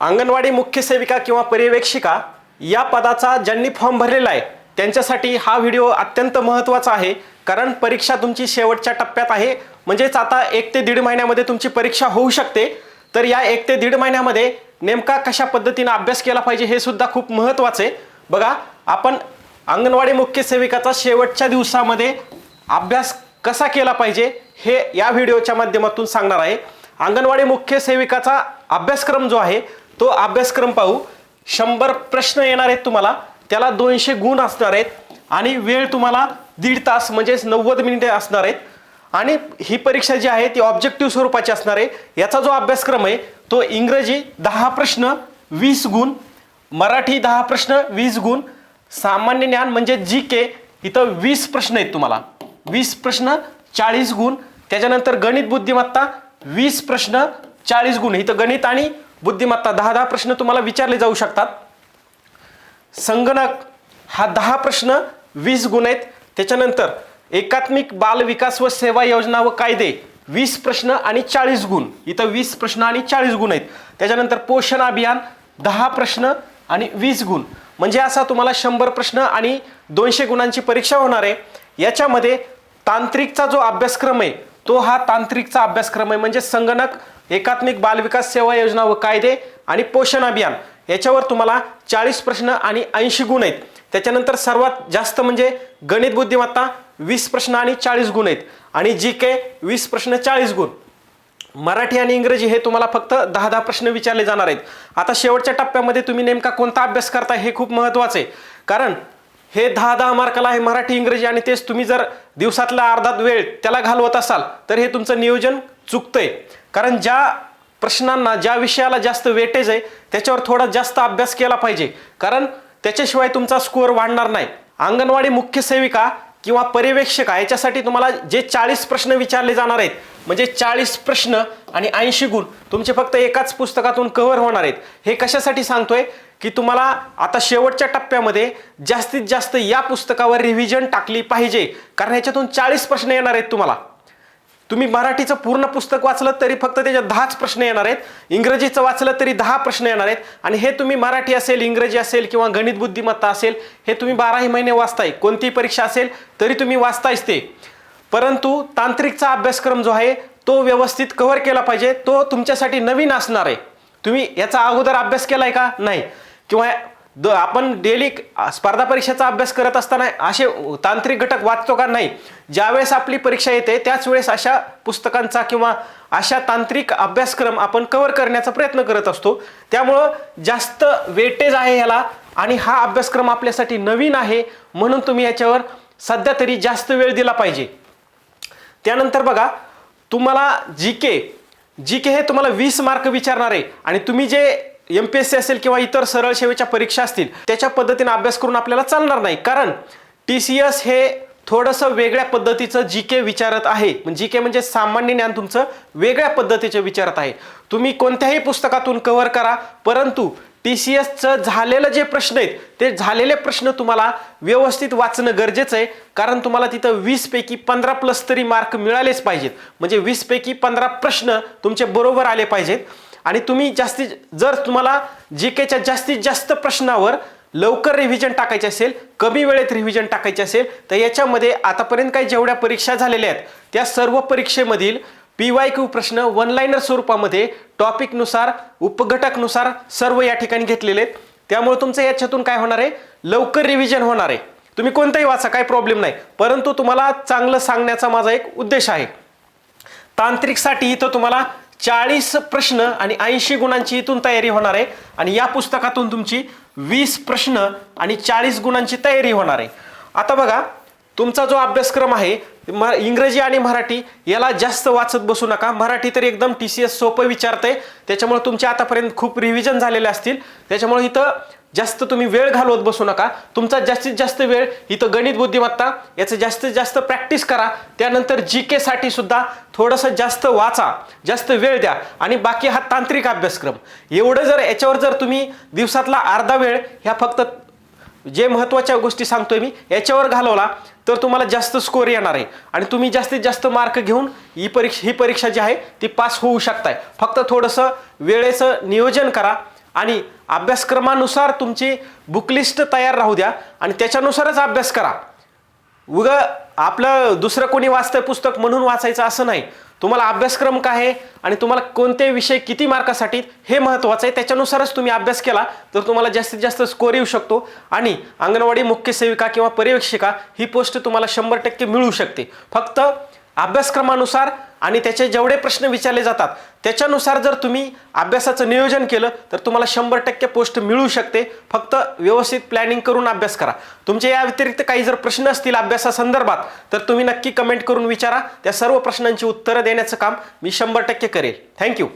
अंगणवाडी मुख्य सेविका किंवा पर्यवेक्षिका या पदाचा ज्यांनी फॉर्म भरलेला आहे त्यांच्यासाठी हा व्हिडिओ अत्यंत महत्त्वाचा आहे. कारण परीक्षा तुमची शेवटच्या टप्प्यात आहे. म्हणजेच आता एक ते दीड महिन्यामध्ये तुमची परीक्षा होऊ शकते. तर या एक ते दीड महिन्यामध्ये नेमका कशा पद्धतीनं अभ्यास केला पाहिजे हे सुद्धा खूप महत्त्वाचं आहे. बघा आपण अंगणवाडी मुख्य सेविकाचा शेवटच्या दिवसामध्ये अभ्यास कसा केला पाहिजे हे या व्हिडिओच्या माध्यमातून सांगणार आहे. अंगणवाडी मुख्य सेविकाचा अभ्यासक्रम जो आहे तो अभ्यासक्रम पाहू. शंभर प्रश्न येणार आहेत तुम्हाला. त्याला दोनशे गुण असणार आहेत. आणि वेळ तुम्हाला दीड तास म्हणजेच नव्वद मिनिटे असणार आहेत. आणि ही परीक्षा जी आहे ती ऑब्जेक्टिव्ह स्वरूपाची असणार आहे. याचा जो अभ्यासक्रम आहे तो इंग्रजी दहा प्रश्न वीस गुण मराठी दहा प्रश्न वीस गुण सामान्य ज्ञान म्हणजे जी के इथं वीस प्रश्न आहेत तुम्हाला. वीस प्रश्न चाळीस गुण त्याच्यानंतर गणित बुद्धिमत्ता वीस प्रश्न चाळीस गुण. इथं गणित आणि बुद्धिमत्ता दहा दहा प्रश्न तुम्हाला विचारले जाऊ शकतात. संगणक हा दहा प्रश्न वीस गुण आहेत. त्याच्यानंतर एकात्मिक बाल विकास व सेवा योजना व कायदे वीस प्रश्न आणि चाळीस गुण. इथं वीस प्रश्न आणि चाळीस गुण आहेत. त्याच्यानंतर पोषण अभियान दहा प्रश्न आणि वीस गुण. म्हणजे असा तुम्हाला शंभर प्रश्न आणि दोनशे गुणांची परीक्षा होणार आहे. याच्यामध्ये तांत्रिकचा जो अभ्यासक्रम आहे तो हा तांत्रिकचा अभ्यासक्रम आहे. म्हणजे संगणक एकात्मिक बालविकास सेवा योजना व कायदे आणि पोषण अभियान याच्यावर तुम्हाला चाळीस प्रश्न आणि ऐंशी गुण आहेत. त्याच्यानंतर सर्वात जास्त म्हणजे गणित बुद्धिमत्ता वीस प्रश्न आणि चाळीस गुण आहेत. आणि जी के वीस प्रश्न चाळीस गुण. मराठी आणि इंग्रजी हे तुम्हाला फक्त दहा दहा प्रश्न विचारले जाणार आहेत. आता शेवटच्या टप्प्यामध्ये तुम्ही नेमका कोणता अभ्यास करता हे खूप महत्त्वाचं आहे. कारण हे दहा दहा मार्काला आहे मराठी इंग्रजी आणि तेच तुम्ही जर दिवसातला अर्धा वेळ त्याला घालवत असाल तर हे तुमचं नियोजन चुकतंय. कारण ज्या प्रश्नांना ज्या विषयाला जास्त वेटेज आहे त्याच्यावर थोडा जास्त अभ्यास केला पाहिजे. कारण त्याच्याशिवाय तुमचा स्कोअर वाढणार नाही. अंगणवाडी मुख्य सेविका किंवा पर्यवेक्षका याच्यासाठी तुम्हाला जे चाळीस प्रश्न विचारले जाणार आहेत म्हणजे चाळीस प्रश्न आणि ऐंशी गुण तुमचे फक्त एकाच पुस्तकातून कव्हर होणार आहेत. हे कशासाठी सांगतोय? की तुम्हाला आता शेवटच्या टप्प्यामध्ये जास्तीत जास्त या पुस्तकावर रिव्हिजन टाकली पाहिजे. कारण ह्याच्यातून चाळीस प्रश्न येणार आहेत तुम्हाला. तुम्ही मराठीचं पूर्ण पुस्तक वाचलं तरी फक्त त्याच्यात दहाच प्रश्न येणार आहेत. इंग्रजीचं वाचलं तरी दहा प्रश्न येणार आहेत. आणि हे तुम्ही मराठी असेल इंग्रजी असेल किंवा गणित बुद्धिमत्ता असेल हे तुम्ही बाराही महिने वाचताय. कोणतीही परीक्षा असेल तरी तुम्ही वाचतायच ते. परंतु तांत्रिकचा अभ्यासक्रम जो आहे तो व्यवस्थित कव्हर केला पाहिजे. तो तुमच्यासाठी नवीन असणार आहे. तुम्ही याचा अगोदर अभ्यास केलाय का? नाही. किंवा द आपण डेली स्पर्धा परीक्षेचा अभ्यास करत असताना असे तांत्रिक घटक वाचतो का नाही ज्यावेळेस आपली परीक्षा येते त्याच वेळेस अशा पुस्तकांचा किंवा अशा तांत्रिक अभ्यासक्रम आपण कव्हर करण्याचा प्रयत्न करत असतो. त्यामुळं जास्त वेटेज आहे ह्याला आणि हा अभ्यासक्रम आपल्यासाठी नवीन आहे म्हणून तुम्ही याच्यावर सध्या तरी जास्त वेळ दिला पाहिजे. त्यानंतर बघा तुम्हाला जी के जी के हे तुम्हाला वीस मार्क विचारणार आहे. आणि तुम्ही जे एम पी एस सी असेल किंवा इतर सरळ सेवेच्या परीक्षा असतील त्याच्या पद्धतीने अभ्यास करून आपल्याला चालणार नाही. कारण टी सी एस हे थोडंसं वेगळ्या पद्धतीचं जी के विचारत आहे. म्हणजे जी के म्हणजे सामान्य ज्ञान तुमचं वेगळ्या पद्धतीचे विचारत आहे. तुम्ही कोणत्याही पुस्तकातून कव्हर करा परंतु टी सी एसचं झालेलं जे प्रश्न आहेत ते झालेले प्रश्न तुम्हाला व्यवस्थित वाचणं गरजेचं आहे. कारण तुम्हाला तिथं वीसपैकी पंधरा प्लस तरी मार्क मिळालेच पाहिजेत. म्हणजे वीसपैकी पंधरा प्रश्न तुमचे बरोबर आले पाहिजेत. आणि तुम्ही जास्तीत जर तुम्हाला जी केच्या जास्तीत जास्त प्रश्नावर लवकर रिव्हिजन टाकायचे असेल कमी वेळेत रिव्हिजन टाकायचे असेल तर याच्यामध्ये आतापर्यंत काही जेवढ्या परीक्षा झालेल्या आहेत त्या सर्व परीक्षेमधील पी वाय क्यू प्रश्न वन लाईनर स्वरूपामध्ये टॉपिकनुसार उपघटकनुसार सर्व या ठिकाणी घेतलेले आहेत. त्यामुळे तुमचं याच्यातून काय होणार आहे? लवकर रिव्हिजन होणार आहे. तुम्ही कोणताही वाचा काही प्रॉब्लेम नाही. परंतु तुम्हाला चांगलं सांगण्याचा माझा एक उद्देश आहे. तांत्रिकसाठी इथं तुम्हाला चाळीस प्रश्न आणि ऐंशी गुणांची इथून तयारी होणार आहे. आणि या पुस्तकातून तुमची वीस प्रश्न आणि चाळीस गुणांची तयारी होणार आहे. आता बघा तुमचा जो अभ्यासक्रम आहे म इंग्रजी आणि मराठी याला जास्त वाचत बसू नका. मराठी तर एकदम टी सी एस सोपं विचारते त्याच्यामुळे तुमचे आतापर्यंत खूप रिव्हिजन झालेले असतील. त्याच्यामुळे इथं जास्त तुम्ही वेळ घालवत बसू नका. तुमचा जास्तीत जास्त वेळ इथं गणित बुद्धिमत्ता याचं जास्तीत जास्त प्रॅक्टिस करा. त्यानंतर जी केसाठी सुद्धा थोडंसं जास्त वाचा जास्त वेळ द्या आणि बाकी हा तांत्रिक अभ्यासक्रम. एवढं जर याच्यावर जर तुम्ही दिवसातला अर्धा वेळ ह्या फक्त जे महत्त्वाच्या गोष्टी सांगतोय मी याच्यावर घालवला तर तुम्हाला जास्त स्कोर येणार आहे. आणि तुम्ही जास्तीत जास्त मार्क घेऊन ही परीक्षा ही परीक्षा जी आहे ती पास होऊ शकताय. फक्त थोडंसं वेळेचं नियोजन करा. आणि अभ्यासक्रमानुसार तुमची बुकलिस्ट तयार राहू द्या आणि त्याच्यानुसारच अभ्यास करा. उग आपलं दुसरं कोणी वाचतंय पुस्तक म्हणून वाचायचं असं नाही. तुम्हाला अभ्यासक्रम काय आहे आणि तुम्हाला कोणते विषय किती मार्कासाठी हे महत्त्वाचं आहे. त्याच्यानुसारच तुम्ही अभ्यास केला तर तुम्हाला जास्तीत जास्त स्कोर येऊ शकतो. आणि अंगणवाडी मुख्य सेविका किंवा पर्यवेक्षिका ही पोस्ट तुम्हाला शंभर टक्के मिळू शकते. फक्त अभ्यासक्रमानुसार आणि त्याचे जेवढे प्रश्न विचारले जातात त्याच्यानुसार जर तुम्ही अभ्यासाचं नियोजन केलं तर तुम्हाला शंभर टक्के पोस्ट मिळू शकते. फक्त व्यवस्थित प्लॅनिंग करून अभ्यास करा. तुमचे या व्यतिरिक्त काही जर प्रश्न असतील अभ्यासासंदर्भात तर तुम्ही नक्की कमेंट करून विचारा. त्या सर्व प्रश्नांची उत्तरं देण्याचं काम मी शंभर टक्के करेल. थँक्यू